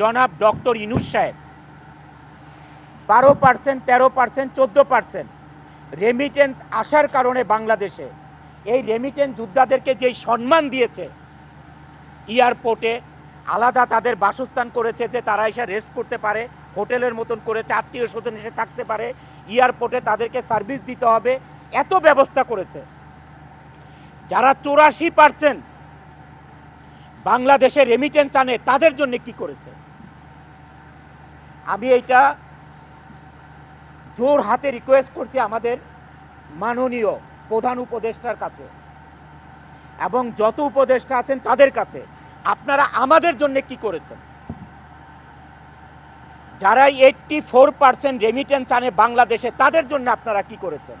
জনাব ডক্টর ইনুস সাহেব। বারো পার্সেন্ট তেরো পার্সেন্ট চোদ্দ পার্সেন্ট রেমিটেন্স আসার কারণে বাংলাদেশে। এই রেমিটেন্স যোদ্ধাদেরকে যেই সম্মান দিয়েছে এয়ারপোর্টে আলাদা তাদের বাসস্থান করেছে যে তারা এসে রেস্ট করতে পারে, হোটেলের মতন করেছে, আত্মীয় স্বজন এসে থাকতে পারে এয়ারপোর্টে তাদেরকে সার্ভিস দিতে হবে, এত ব্যবস্থা করেছে। যারা চৌরাশি পার্সেন্ট বাংলাদেশে রেমিটেন্স আনে, তাদের জন্য কি করেছে? আমি এইটা জোর হাতে রিকোয়েস্ট করছি আমাদের মাননীয় প্রধান উপদেষ্টার কাছে এবং যত উপদেষ্টা আছেন তাদের কাছে। আপনারা আমাদের জন্য কি করেছেন? যারা এইটটি ফোর পার্সেন্ট রেমিটেন্স আনে বাংলাদেশে, তাদের জন্য আপনারা কি করেছেন?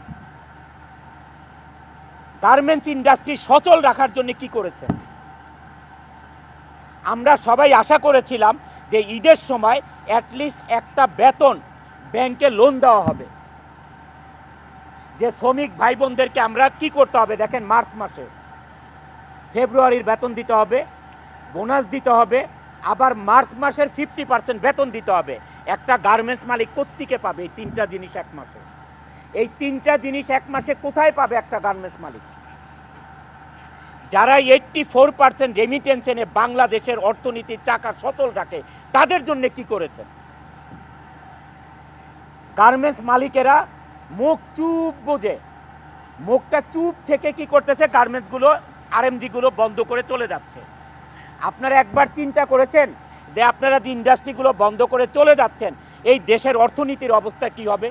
গার্মেন্টস ইন্ডাস্ট্রি সচল রাখার জন্য কি করেছেন? আমরা সবাই আশা করেছিলাম যে ঈদের সময় অ্যাটলিস্ট একটা বেতন ব্যাংকে লোন দেওয়া হবে। যে শ্রমিক ভাই বোনদেরকে আমরা কি করতে হবে দেখেন, মার্চ মাসে। ফেব্রুয়ারির বেতন দিতে হবে বোনাস দিতে হবে, আবার মার্চ মাসের ফিফটি পার্সেন্ট বেতন দিতে হবে। একটা গার্মেন্টস মালিক কোত্থেকে পাবে? এই তিনটা জিনিস এক মাসে। এই তিনটা জিনিস এক মাসে কোথায় পাবে একটা গার্মেন্টস মালিক? যারা এইটটি ফোর পার্সেন্ট রেমিটেন্স এনে বাংলাদেশের অর্থনীতির চাকা সচল রাখে তাদের জন্য কি করেছেন? গার্মেন্টস মালিকেরা মুখ চুপ বোঝে। মুখটা চুপ থেকে কি করতেছে? গার্মেন্টসগুলো আরএমজিগুলো বন্ধ করে চলে যাচ্ছে। আপনারা একবার চিন্তা করেছেন যে আপনারা যে ইন্ডাস্ট্রিগুলো বন্ধ করে চলে যাচ্ছেন, এই দেশের অর্থনীতির অবস্থা কি হবে?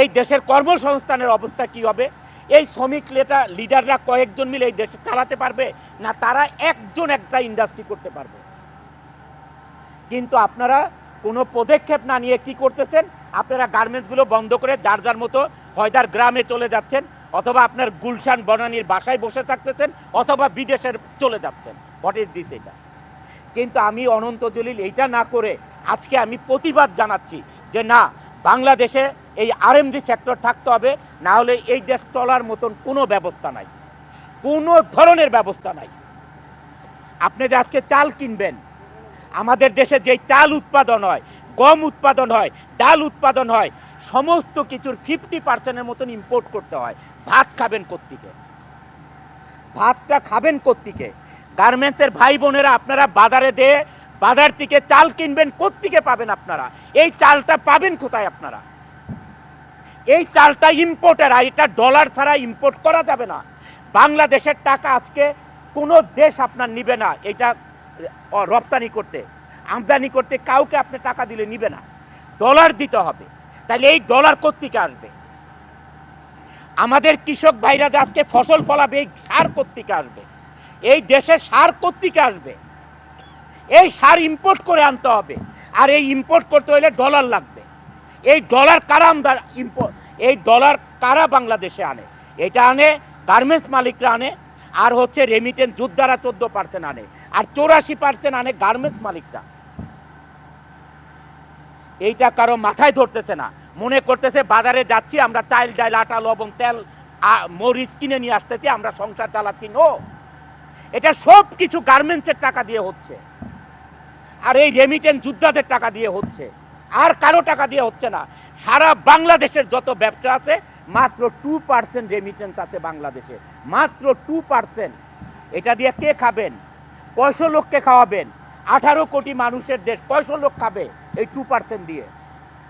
এই দেশের কর্মসংস্থানের অবস্থা কি হবে? এই শ্রমিক লিডাররা কয়েকজন মিলে এই দেশে চালাতে পারবে? না, তারা একজন একটা ইন্ডাস্ট্রি করতে পারবে? কিন্তু আপনারা কোনো পদক্ষেপ না নিয়ে কি করতেছেন? আপনারা গার্মেন্টসগুলো বন্ধ করে যার যার মতো হয়দার গ্রামে চলে যাচ্ছেন, অথবা আপনার গুলশান বনানীর বাসায় বসে থাকতেছেন, অথবা বিদেশের চলে যাচ্ছেন। হোয়াট ইজ দিস এটা? কিন্তু আমি অনন্ত জলিল এইটা না করে আজকে আমি প্রতিবাদ জানাচ্ছি যে না, বাংলাদেশে এই আরএমডি সেক্টর থাকতে হবে, না হলে এই দেশ চলার মতন কোনো ব্যবস্থা নাই। কোনো ধরনের ব্যবস্থা নাই। আপনি যে আজকে চাল কিনবেন আমাদের দেশে যেই চাল উৎপাদন হয়, গম উৎপাদন হয়, ডাল উৎপাদন হয়, সমস্ত কিছুর ফিফটি পার্সেন্টের মতন ইম্পোর্ট করতে হয়। ভাত খাবেন কোত্থেকে? ভাতটা খাবেন কোত্থেকে? গার্মেন্টসের ভাই বোনেরা আপনারা বাজারে দিয়ে বাজার থেকে চাল কিনবেন কোত্থেকে পাবেন আপনারা? এই চালটা পাবেন কোথায় আপনারা? এই চালটা ইম্পোর্টের আর এটা ডলার ছাড়া ইম্পোর্ট করা যাবে না। বাংলাদেশের টাকা আজকে কোনো দেশ আপনার নিবে না। এটা রপ্তানি করতে। আমদানি করতে কাউকে আপনি টাকা দিলে নিবে না। ডলার দিতে হবে। তাহলে এই ডলার কোত্থেকে আসবে আমাদের কৃষক ভাইরা আজকে ফসল ফলাবে, এই সার কোত্থেকে আসবে এই দেশে সার কোত্থেকে আসবে? এই সার ইম্পোর্ট করে আনতে হবে। আর এই ইম্পোর্ট করতে হলে ডলার লাগবে। এই ডলার কারা আমদার ইম্পোর্ট এই ডলার কারা বাংলাদেশে আনে? এটা আনে গার্মেন্টস মালিকরা আনে আর হচ্ছে রেমিটেন্স যোদ্ধারা চোদ্দ পার্সেন্ট আনে। আর চৌরাশি পার্সেন্ট আনে গার্মেন্টস মালিকরা এইটা কারও মাথায় ধরতেছে না। মনে করতেছে, বাজারে যাচ্ছি, আমরা চাইল ডাল আটা, লবণ, তেল মরিচ কিনে নিয়ে আসতেছি, আমরা সংসার চালাচ্ছি, নো। এটা সব কিছু গার্মেন্টসের টাকা দিয়ে হচ্ছে। আর এই রেমিটেন্স যোদ্ধাদের টাকা দিয়ে হচ্ছে। আর কারও টাকা দিয়ে হচ্ছে না। সারা বাংলাদেশের যত ব্যবসা আছে, মাত্র টু পার্সেন্ট রেমিটেন্স আছে বাংলাদেশে। মাত্র টু পার্সেন্ট এটা দিয়ে কে খাবেন? কয়শো লোককে খাওয়াবেন? আঠারো কোটি মানুষের দেশ কয়শো লোক খাবে এই টু পার্সেন্ট দিয়ে?